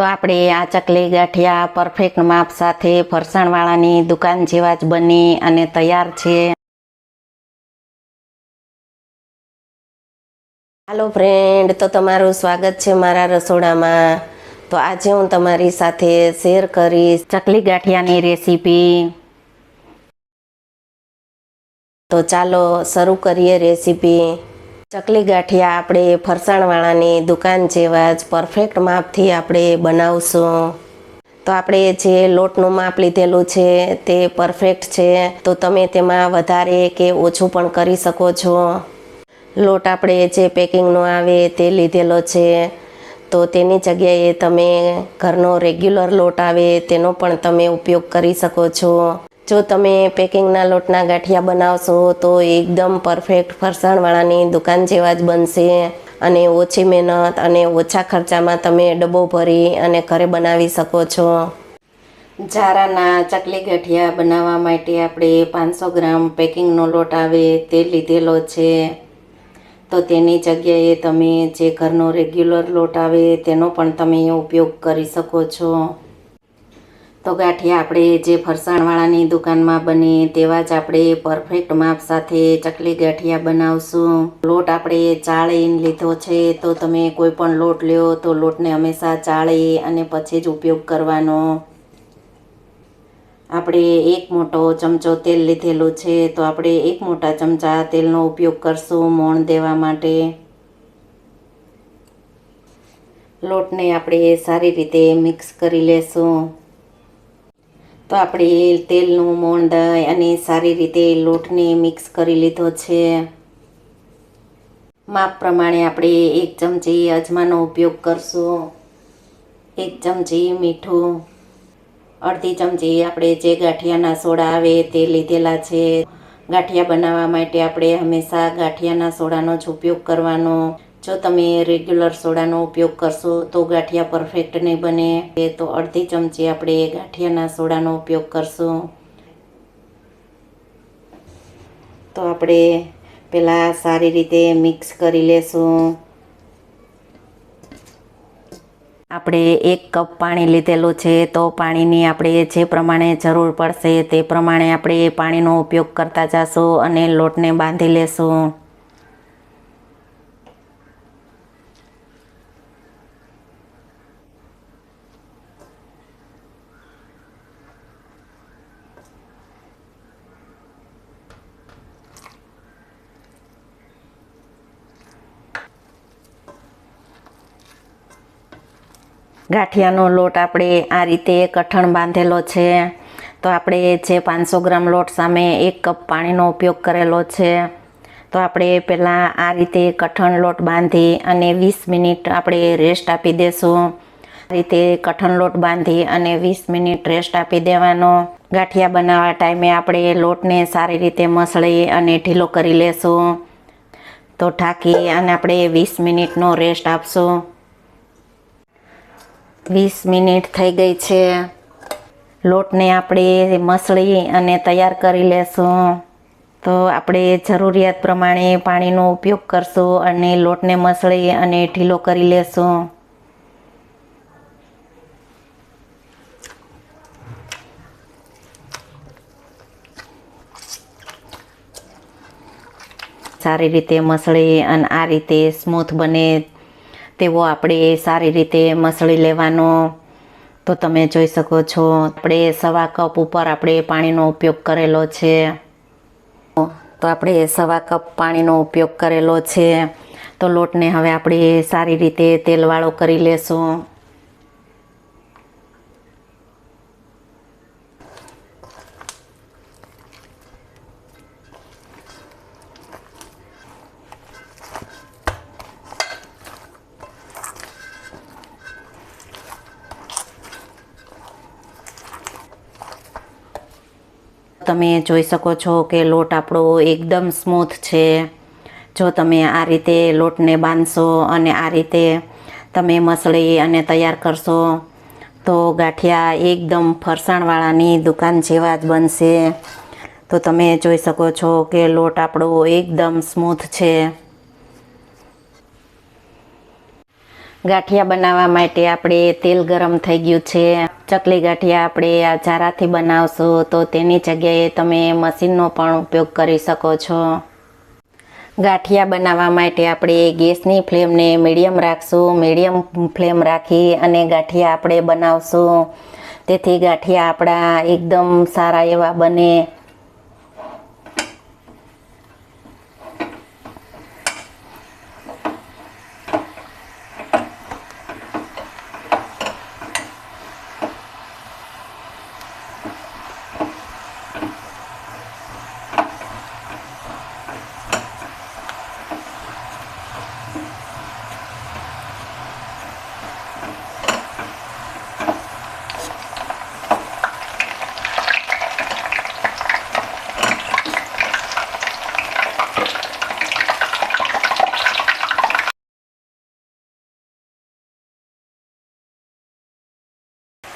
તો આપણે આ ચકલી ગાંઠિયા પરફેક્ટ માપ સાથે ફરસાણવાળાની દુકાન જેવા જ બની અને તૈયાર છે. હાલો ફ્રેન્ડ તો તમારું સ્વાગત છે મારા રસોડામાં. તો આજે હું તમારી સાથે શેર કરીશ ચકલી ગાંઠિયાની રેસીપી તો ચાલો શરૂ કરીએ રેસીપી ચકલી ગાંઠિયા આપણે ફરસાણવાળાની દુકાન જેવા જ પરફેક્ટ માપથી આપણે બનાવશું. તો આપણે જે લોટનું માપ લીધેલું છે તે પરફેક્ટ છે. તો તમે તેમાં વધારે કે ઓછું પણ કરી શકો છો. લોટ આપણે જે પેકિંગનો આવે તે લીધેલો છે. તો તેની જગ્યાએ તમે ઘરનો રેગ્યુલર લોટ આવે તેનો પણ તમે ઉપયોગ કરી શકો છો. જો તમે પેકિંગના લોટના ગાંઠિયા બનાવશો તો એકદમ પરફેક્ટ ફરસાણવાળાની દુકાન જેવા જ બનશે અને ઓછી મહેનત અને ઓછા ખર્ચામાં તમે ડબ્બો ભરી અને ઘરે બનાવી શકો છો. ઝારાના ચકલી ગાંઠિયા બનાવવા માટે આપણે પાંચસો ગ્રામ પેકિંગનો લોટ આવે તે લીધેલો છે. તો તેની જગ્યાએ તમે જે ઘરનો રેગ્યુલર લોટ આવે તેનો પણ તમે ઉપયોગ કરી શકો છો. તો ગાંઠિયા આપણે જે ફરસાણવાળાની દુકાનમાં બને તેવા જ આપણે પરફેક્ટ માપ સાથે ચકલી ગાંઠિયા બનાવશું. લોટ આપણે ચાળીને લીધો છે તો તમે કોઈ પણ લોટ લ્યો તો લોટને હંમેશા ચાળી અને પછી જ ઉપયોગ કરવાનો. આપણે એક મોટો ચમચો તેલ લીધેલું છે તો આપણે એક મોટા ચમચા તેલનો ઉપયોગ કરશું મોણ દેવા માટે. લોટને આપણે સારી રીતે મિક્સ કરી લેશું. તો આપણે તેલનું મોણ અને સારી રીતે લોટને મિક્સ કરી લીધો છે. માપ પ્રમાણે આપણે એક ચમચી અજમાનો ઉપયોગ કરશું. એક ચમચી મીઠું, અડધી ચમચી આપણે જે ગાંઠિયાના સોડા આવે તે લીધેલા છે. ગાંઠિયા બનાવવા માટે આપણે હંમેશા ગાંઠિયાના સોડાનો જ ઉપયોગ કરવાનો. જો તમે રેગ્યુલર સોડાનો ઉપયોગ કરશો તો ગાંઠિયા પરફેક્ટ નહીં બને. એ તો અડધી ચમચી આપણે ગાંઠિયાના સોડાનો ઉપયોગ કરશું. તો આપણે પહેલાં સારી રીતે મિક્સ કરી લેશું. આપણે એક કપ પાણી લીધેલું છે તો પાણીની આપણે જે પ્રમાણે જરૂર પડશે તે પ્રમાણે આપણે પાણીનો ઉપયોગ કરતા જશું અને લોટને બાંધી લેશું. ગાંઠિયાનો લોટ આપણે આ રીતે કઠણ બાંધેલો છે. તો આપણે જે પાંચસો ગ્રામ લોટ સામે એક કપ પાણીનો ઉપયોગ કરેલો છે. તો આપણે પહેલાં આ રીતે કઠણ લોટ બાંધી અને વીસ મિનિટ આપણે રેસ્ટ આપી દેશું. આ રીતે કઠણ લોટ બાંધી અને વીસ મિનિટ રેસ્ટ આપી દેવાનો. ગાંઠિયા બનાવવા ટાઈમે આપણે લોટને સારી રીતે મસળી અને ઢીલો કરી લેશું. તો ઢાંકી અને આપણે વીસ મિનિટનો રેસ્ટ આપશું. વીસ મિનિટ થઈ ગઈ છે. લોટને આપણે મસળી અને તૈયાર કરી લેશું. તો આપણે જરૂરિયાત પ્રમાણે પાણીનો ઉપયોગ કરશું અને લોટને મસળી અને ઢીલો કરી લેશું. સારી રીતે મસળી અને આ રીતે સ્મૂથ બને તેવો આપણે સારી રીતે મસળી લેવાનો. તો તમે જોઈ શકો છો, આપણે સવા કપ ઉપર આપણે પાણીનો ઉપયોગ કરેલો છે. તો આપણે સવા કપ પાણીનો ઉપયોગ કરેલો છે. તો લોટને હવે આપણે સારી રીતે તેલવાળો કરી લેશું. તમે જોઈ શકો છો કે લોટ આપણો એકદમ સ્મૂથ છે. જો તમે આ રીતે લોટને બાંધશો અને આ રીતે તમે મસળી અને તૈયાર કરશો, તો ગાંઠિયા એકદમ ફરસાણવાળાની દુકાન જેવા જ બનશે. તો તમે જોઈ શકો છો કે લોટ આપણો એકદમ સ્મૂથ છે. ગાંઠિયા બનાવવા માટે આપણે તેલ ગરમ થઈ ગયું છે. ચકલી ગાંઠિયા આપણે આ ચારાથી બનાવશું, તો તેની જગ્યાએ તમે મશીનનો પણ ઉપયોગ કરી શકો છો. ગાંઠિયા બનાવવા માટે આપણે ગેસની ફ્લેમને મીડિયમ રાખશું, મીડિયમ ફ્લેમ રાખી અને ગાંઠિયા આપણે બનાવશું. તેથી ગાંઠિયા આપણા એકદમ સારા એવા બને.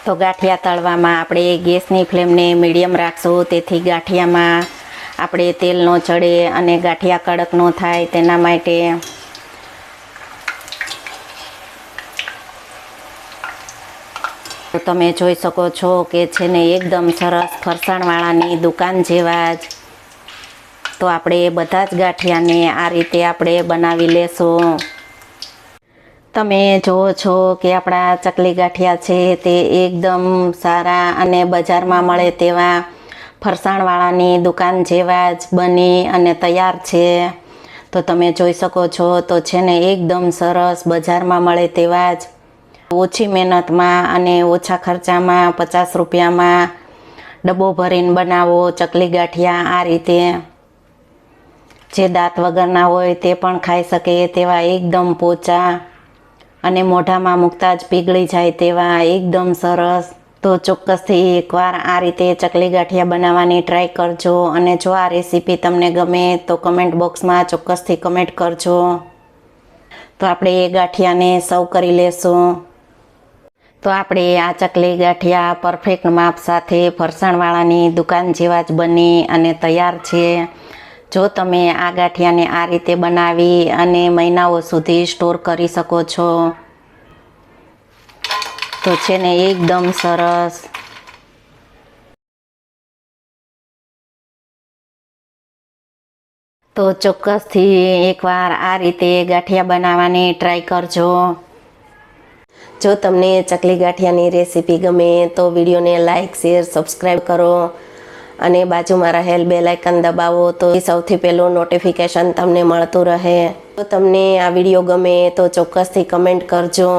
તો ગાંઠિયા તળવામાં આપણે ગેસની ફ્લેમને મીડિયમ રાખશું. તેથી ગાંઠિયામાં આપણે તેલ ન ચડે અને ગાંઠિયા કડક ન થાય તેના માટે તમે જોઈ શકો છો કે છે ને એકદમ સરસ ફરસાણવાળાની દુકાન જેવા જ. તો આપણે બધા જ ગાંઠિયાને આ રીતે આપણે બનાવી લેશું. તમે જુઓ છો કે આપણા ચકલી ગાંઠિયા છે તે એકદમ સારા અને બજારમાં મળે તેવા ફરસાણવાળાની દુકાન જેવા જ બની અને તૈયાર છે. તો તમે જોઈ શકો છો, તો છે ને એકદમ સરસ બજારમાં મળે તેવા જ ઓછી મહેનતમાં અને ઓછા ખર્ચામાં પચાસ રૂપિયામાં ડબ્બો ભરીને બનાવો ચકલી ગાંઠિયા આ રીતે. જે દાંત વગરના હોય તે પણ ખાઈ શકે તેવા એકદમ પોચા અને મોઢામાં મૂકતા જ પીગળી જાય તેવા એકદમ સરસ. તો ચોક્કસથી એકવાર આ રીતે ચકલી ગાંઠિયા બનાવવાની ટ્રાય કરજો અને જો આ રેસીપી તમને ગમે તો કમેન્ટ બોક્સમાં ચોક્કસથી કમેન્ટ કરજો. તો આપણે એ ગાંઠિયાને સર્વ કરી લેશું. તો આપણે આ ચકલી ગાંઠિયા પરફેક્ટ માપ સાથે ફરસાણવાળાની દુકાન જેવા જ બની અને તૈયાર છે. જો તમે આ ગાંઠિયાને આ રીતે બનાવી અને મહિનાઓ સુધી સ્ટોર કરી શકો છો, તો છે ને એકદમ સરસ. તો ચોક્કસથી એકવાર આ રીતે ગાંઠિયા બનાવવાની ટ્રાય કરજો. જો તમને ચકલી ગાંઠિયાની રેસીપી ગમે તો વિડીયોને લાઇક શેર, સબસ્ક્રાઈબ કરો. અને બાજુમાં રહેલ બે લાઇકન દબાવો તો સૌથી પહેલું નોટિફિકેશન તમને મળતું રહે. તો તમને આ વીડિયો ગમે તો ચોક્કસથી કમેન્ટ કરજો.